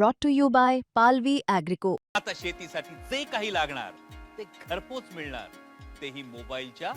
brought to you by Palvi Agrico. आता शेतीसाठी जे काही लागणार ते घरपोच मिळणार. तेही मोबाईलच्या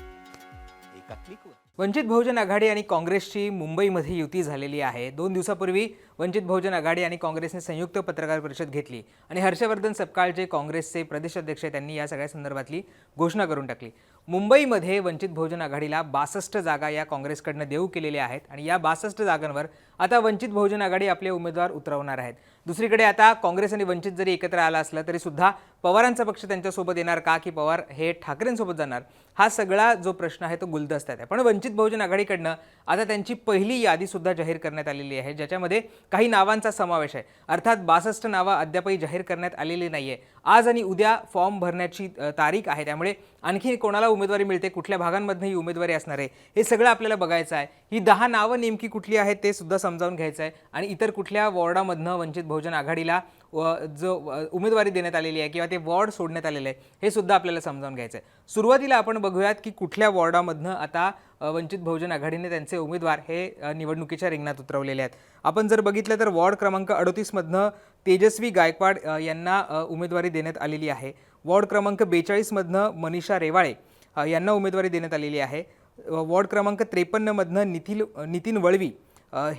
एका क्लिकवर वंचित बहुजन आघाडी आणि काँग्रेसची मुंबईमध्ये युती झालेली आहे. दोन दिवसापूर्वी वंचित बहुजन आघाडी आणि काँग्रेसने संयुक्त पत्रकार परिषद घेतली आणि हर्षवर्धन सपकाळ जे काँग्रेसचे प्रदेशाध्यक्ष त्यांनी या सगळ्या संदर्भातली घोषणा करून टाकली. मुंबईमध्ये वंचित बहुजन आघाडीला बासष्ट जागा या काँग्रेसकडनं देऊ केलेल्या आहेत आणि या बासष्ट जागांवर आता वंचित बहुजन आघाडी आपले उमेदवार उतरवणार आहेत. दुसरीकडे आता काँग्रेस आणि वंचित जरी एकत्र आला असला तरी सुद्धा पवारांचा पक्ष त्यांच्यासोबत येणार का की पवार हे ठाकरेंसोबत जाणार? हा सगळा जो प्रश्न आहे तो गुलदस्त्यात आहे. पण वंचित बहुजन आघाडीकडनं आता त्यांची पहिली यादी सुद्धा जाहीर करण्यात आलेली आहे ज्याच्यामध्ये काही नावांचा समावेश आहे. अर्थात बासष्ट नावं अद्यापही जाहीर करण्यात आलेली नाही आहे आज आणि उद्या फॉर्म भरण्याची तारीख आहे. त्यामुळे आणखी कोणाला उमेदवारी मिळते कुठल्या भागांमधनं ही उमेदवारी असणार आहे हे सगळं आपल्याला बघायचं आहे. ही दहा नावं नेमकी कुठली आहेत ते सुद्धा समजावून घ्यायचं आहे आणि इतर कुठल्या वॉर्डामधनं वंचित बहुजन आघाडीला व जो उमेदवारी देण्यात आलेली आहे किंवा ते वॉर्ड सोडण्यात आलेलं आहे हे सुद्धा आपल्याला समजावून घ्यायचं आहे सुरुवातीला आपण बघूयात की कुठल्या वॉर्डामधनं आता वंचित बहुजन आघाडीने त्यांचे उमेदवार हे निवडणुकीच्या रिंगणात उतरवलेले आहेत. आपण जर बघितलं तर वॉर्ड क्रमांक अडतीसमधनं तेजस्वी गायकवाड यांना उमेदवारी देण्यात आलेली आहे. वॉर्ड क्रमांक बेचाळीसमधनं मनीषा रेवाळे यांना उमेदवारी देण्यात आलेली आहे. वॉर्ड क्रमांक त्रेपन्नमधनं निथिल नितीन वळवी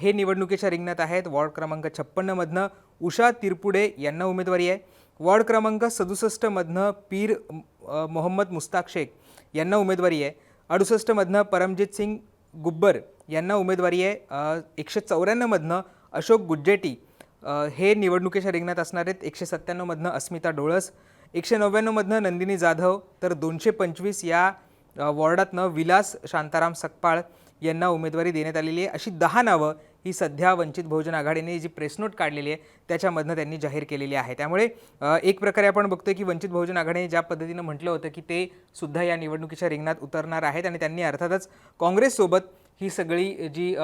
हे निवडणुकीच्या रिंगणात आहेत. वॉर्ड क्रमांक छप्पन्नमधनं उषा तिरपुडे यांना उमेदवारी आहे. वॉर्ड क्रमांक सदुसष्टमधनं पीर मोहम्मद मुस्ताक शेख यांना उमेदवारी आहे. अडुसष्टमधनं परमजित सिंग गुब्बर यांना उमेदवारी आहे. एकशे चौऱ्याण्णवमधनं अशोक गुज्जेटी हे निवडणुकीच्या रिंगणात असणार आहेत. एकशे सत्त्याण्णवमधनं अस्मिता डोळस एकशे नव्याण्णवमधनं नंदिनी जाधव तर दोनशे पंचवीस या वॉर्डातनं विलास शांताराम सकपाळ यांना उमेदवारी देण्यात आलेली आहे. अशी दहा नावं ही सध्या वंचित बहुजन आघाडीने जी प्रेस नोट काढलेली आहे त्याच्यामधनं त्यांनी जाहीर केलेली आहे. त्यामुळे एक प्रकारे आपण बघतोय की वंचित बहुजन आघाडीने ज्या पद्धतीनं म्हटलं होतं की ते सुद्धा या निवडणुकीच्या रिंगणात उतरणार आहेत आणि त्यांनी अर्थातच काँग्रेससोबत ही सगळी जी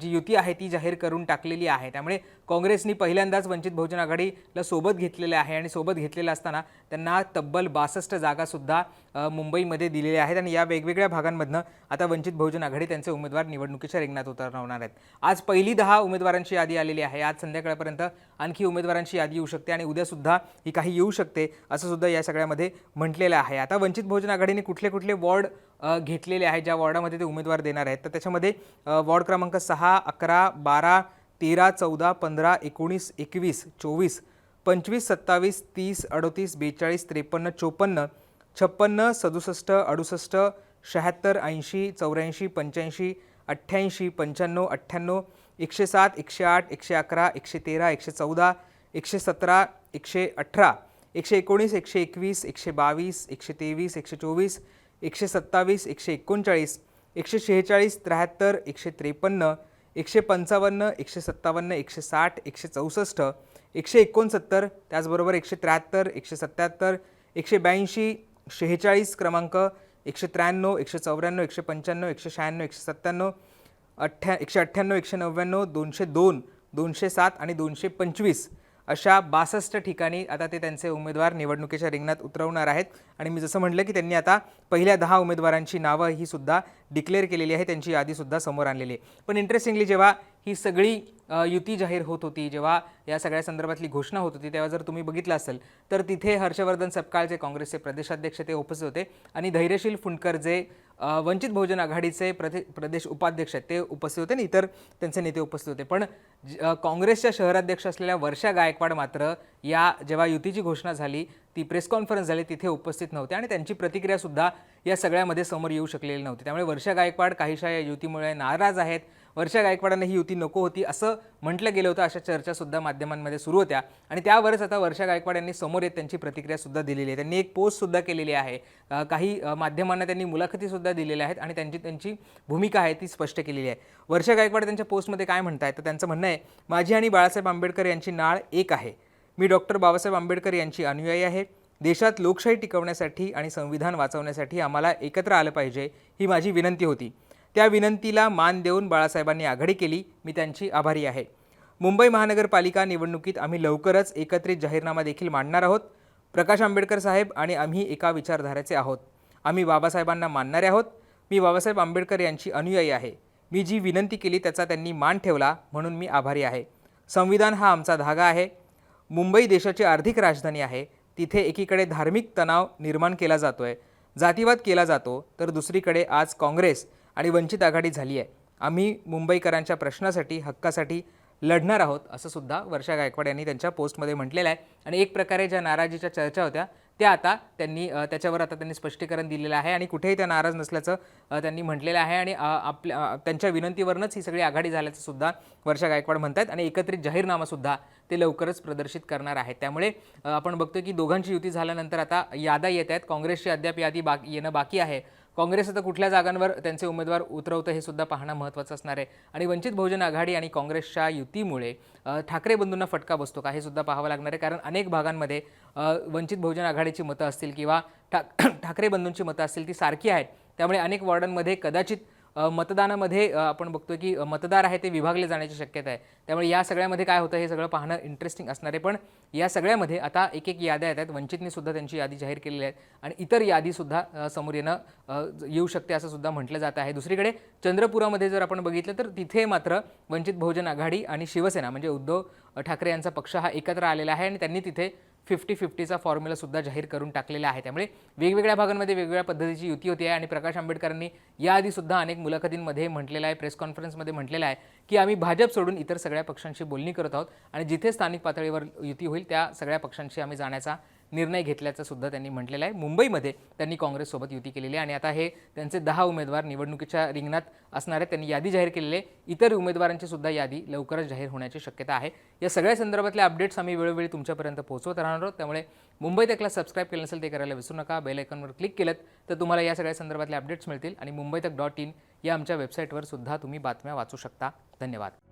जी युती आहे ती जाहीर करून टाकलेली आहे. त्यामुळे काँग्रेसनी पहिल्यांदाच वंचित बहुजन आघाडीला सोबत घेतलेलं आहे आणि सोबत घेतलेलं असताना त्यांना तब्बल बासष्ट जागासुद्धा मुंबईमध्ये दिलेल्या आहेत आणि या वेगवेगळ्या भागांमधनं आता वंचित बहुजन आघाडी त्यांचे उमेदवार निवडणुकीच्या रिंगणात उतरवणार आहेत. आज पहिली दहा उमेदवारांची यादी आलेली आहे. आज संध्याकाळपर्यंत आणखी उमेदवारांची यादी येऊ शकते आणि उद्यासुद्धा ही काही येऊ शकते असं सुद्धा या सगळ्यामध्ये म्हटलेलं आहे. आता वंचित बहुजन आघाडीने कुठले कुठले वॉर्ड घेतलेले आहे ज्या वॉर्डामध्ये ते उमेदवार देणार आहेत. तर त्याच्यामध्ये वॉर्ड क्रमांक सहा अकरा बारा तेरा चौदा पंधरा एकोणीस एकवीस चोवीस पंचवीस सत्तावीस तीस अडतीस बेचाळीस त्रेपन्न चोपन्न छप्पन्न सदुसष्ट अडुसष्ट शहात्तर ऐंशी चौऱ्याऐंशी पंच्याऐंशी अठ्ठ्याऐंशी पंच्याण्णव अठ्ठ्याण्णव एकशे सात एकशे आठ एकशे अकरा एकशे तेरा एकशे चौदा एकशे सतरा एकशे अठरा एकशे एकोणीस एकशे एकवीस एकशे बावीस एकशे तेवीस एकशे चोवीस एकशे सत्तावीस एकशे एकोणचाळीस एकशे शेहेचाळीस त्र्याहत्तर एकशे त्रेपन्न एकशे पंचावन्न एकशे सत्तावन्न एकशे साठ एकशे चौसष्ट एकशे एकोणसत्तर त्याचबरोबर एकशे त्र्याहत्तर एकशे सत्त्याहत्तर एकशे ब्याऐंशी शेहेचाळीस क्रमांक एकशे त्र्याण्णव एकशे चौऱ्याण्णव एकशे पंच्याण्णव एकशे शहाण्णव एकशे सत्त्याण्णव अठ्ठ्या एकशे अठ्ठ्याण्णव एकशे नव्याण्णव दोनशे दोन दोनशे सात आणि दोनशे पंचवीस. अशा बासष्ट ठिकाणी आता ते त्यांचे उमेदवार निवडणुकीच्या रिंगणात उतरवणार आहेत. आणि मी जसं म्हटलं की त्यांनी आता पहिल्या दहा उमेदवारांची नावं ही सुद्धा डिक्लेअर केलेली आहे. त्यांची यादीसुद्धा समोर आणलेली आहे. पण इंटरेस्टिंगली जेव्हा ही सगळी युती जाहीर होत होती. जेव्हा या सगळ्या संदर्भातली घोषणा होत होती तेव्हा जर तुम्ही बघितलं असेल तर तिथे हर्षवर्धन सपकाळचे काँग्रेसचे प्रदेशाध्यक्ष ते उपस्थित होते आणि धैर्यशील फुंडकर जे वंचित बहुजन आघाडीचे प्रदे प्रदेश उपाध्यक्ष आहेत ते उपस्थित होते आणि इतर त्यांचे नेते उपस्थित होते. पण ज- काँग्रेसच्या शहराध्यक्ष असलेल्या वर्षा गायकवाड मात्र या जेव्हा युतीची घोषणा झाली ती प्रेस कॉन्फरन्स झाली तिथे उपस्थित नव्हते आणि त्यांची प्रतिक्रियासुद्धा या सगळ्यामध्ये समोर येऊ शकलेली नव्हती. त्यामुळे वर्षा गायकवाड काहीशा या युतीमुळे नाराज आहेत. वर्षा गायकवाडांना ही युती नको होती असं म्हटलं गेलं होतं. अशा चर्चासुद्धा माध्यमांमध्ये सुरू होत्या. आणि त्यावरच आता वर्षा गायकवाड यांनी समोर येत त्यांची प्रतिक्रियासुद्धा दिलेली आहे. त्यांनी एक पोस्टसुद्धा केलेली आहे. काही माध्यमांना त्यांनी मुलाखतीसुद्धा दिलेल्या आहेत आणि त्यांची त्यांची भूमिका आहे ती स्पष्ट केलेली आहे. वर्षा गायकवाड त्यांच्या पोस्टमध्ये काय म्हणत आहे तर त्यांचं म्हणणं आहे माझी आणि बाळासाहेब आंबेडकर यांची नाळ एक आहे. मी डॉक्टर बाबासाहेब आंबेडकर यांची अनुयायी आहे. देशात लोकशाही टिकवण्यासाठी आणि संविधान वाचवण्यासाठी आम्हाला एकत्र आलं पाहिजे ही माझी विनंती होती. त्या विनंतीला मान देऊन बाळासाहेबांनी आघाडी केली. मी त्यांची आभारी आहे. मुंबई महानगरपालिका निवडणुकीत आम्ही लवकरच एकत्रित जाहीरनामा देखील मांडणार आहोत. प्रकाश आंबेडकर साहेब आणि आम्ही एका विचारधारेचे आहोत. आम्ही बाबासाहेबांना मानणारे आहोत. मी बाबासाहेब आंबेडकर यांची अनुयायी आहे. मी जी विनंती केली त्याचा त्यांनी मान ठेवला म्हणून मी आभारी आहे. संविधान हा आमचा धागा आहे. मुंबई देशाची आर्थिक राजधानी आहे. तिथे एकीकडे धार्मिक तणाव निर्माण केला जातो आहे जातीवाद केला जातो तर दुसरीकडे आज काँग्रेस आणि वंचित आघाडी झाली आहे. आम्ही मुंबईकरांच्या प्रश्नासाठी हक्कासाठी लढणार आहोत असं सुद्धा वर्षा गायकवाड यांनी त्यांच्या पोस्टमध्ये म्हटलेलं आहे. आणि एक प्रकारे ज्या नाराजीच्या चर्चा होत्या त्या आता त्यांनी त्याच्यावर आता त्यांनी स्पष्टीकरण दिलेलं आहे आणि कुठेही त्या नाराज नसल्याचं त्यांनी म्हटलेलं आहे. आणि आपल्या त्यांच्या विनंतीवरूनच ही सगळी आघाडी झाल्याचं सुद्धा वर्षा गायकवाड म्हणतात आणि एकत्रित जाहीरनामासुद्धा ते लवकरच प्रदर्शित करणार आहेत. त्यामुळे आपण बघतो की दोघांची युती झाल्यानंतर आता यादा येत आहेत. काँग्रेसची अद्याप यादी बाकी येणं बाकी आहे. काँग्रेस आता कुठल्या जागांवर त्यांचे उमेदवार उतरवतं हे सुद्धा पाहणं महत्त्वाचं असणार आहे. आणि वंचित बहुजन आघाडी आणि काँग्रेसच्या युतीमुळे ठाकरे बंधूंना फटका बसतो का हे सुद्धा पाहावं लागणार आहे. कारण अनेक भागांमध्ये वंचित बहुजन आघाडीची मतं असतील किंवा ठा ठाकरे बंधूंची मतं असतील ती सारखी आहेत. त्यामुळे अनेक वॉर्डांमध्ये कदाचित मतदानामध्ये आपण बघतोय की मतदार आहे ते विभागले जाण्याची शक्यता आहे. त्यामुळे या सगळ्यामध्ये काय होतं हे सगळं पाहणं इंटरेस्टिंग असणार आहे. पण या सगळ्यामध्ये आता एक एक याद्या येत आहेत. वंचितने सुद्धा त्यांची यादी जाहीर केलेली आहे आणि इतर यादीसुद्धा समोर येणं येऊ शकते असं सुद्धा म्हटलं जात आहे. दुसरीकडे चंद्रपुरामध्ये जर आपण बघितलं तर तिथे मात्र वंचित बहुजन आघाडी आणि शिवसेना म्हणजे उद्धव ठाकरे यांचा पक्ष हा एकत्र आलेला आहे आणि त्यांनी तिथे फिफ्टी फिफ्टीचा फॉर्म्युलासुद्धा जाहीर करून टाकलेला आहे. त्यामुळे वेगवेगळ्या भागांमध्ये वेगवेगळ्या पद्धतीची युती होती आहे आणि प्रकाश आंबेडकरांनी याआधीसुद्धा अनेक मुलाखतींमध्ये म्हटलेलं आहे प्रेस कॉन्फरन्समध्ये म्हटलेलं आहे की आम्ही भाजप सोडून इतर सगळ्या पक्षांशी बोलणी करत आहोत आणि जिथे स्थानिक पातळीवर युती होईल त्या सगळ्या पक्षांशी आम्ही जाण्याचा निर्णय घेतल्याचं सुद्धा त्यांनी म्हटलेलं आहे. मुंबईमध्ये त्यांनी काँग्रेससोबत युती केलेली आहे आणि आता हे त्यांचे दहा उमेदवार निवडणुकीच्या रिंगणात असणार आहेत. त्यांनी यादी जाहीर केलेली आहे. इतर उमेदवारांची सुद्धा यादी लवकरच जाहीर होण्याची शक्यता आहे. या सगळ्या संदर्भातले अपडेट्स आम्ही वेळोवेळी तुमच्यापर्यंत पोहोचवत राहणार आहोत. त्यामुळे मुंबई तकला सबस्क्राईब केलं नसेल ते करायला विसरू नका. बेल आयकॉनवर क्लिक केलं तर तुम्हाला या सगळ्या संदर्भातले अपडेट्स मिळतील आणि मुंबई तक डॉट इन या आमच्या वेबसाईटवर सुद्धा तुम्ही बातम्या वाचू शकता. धन्यवाद.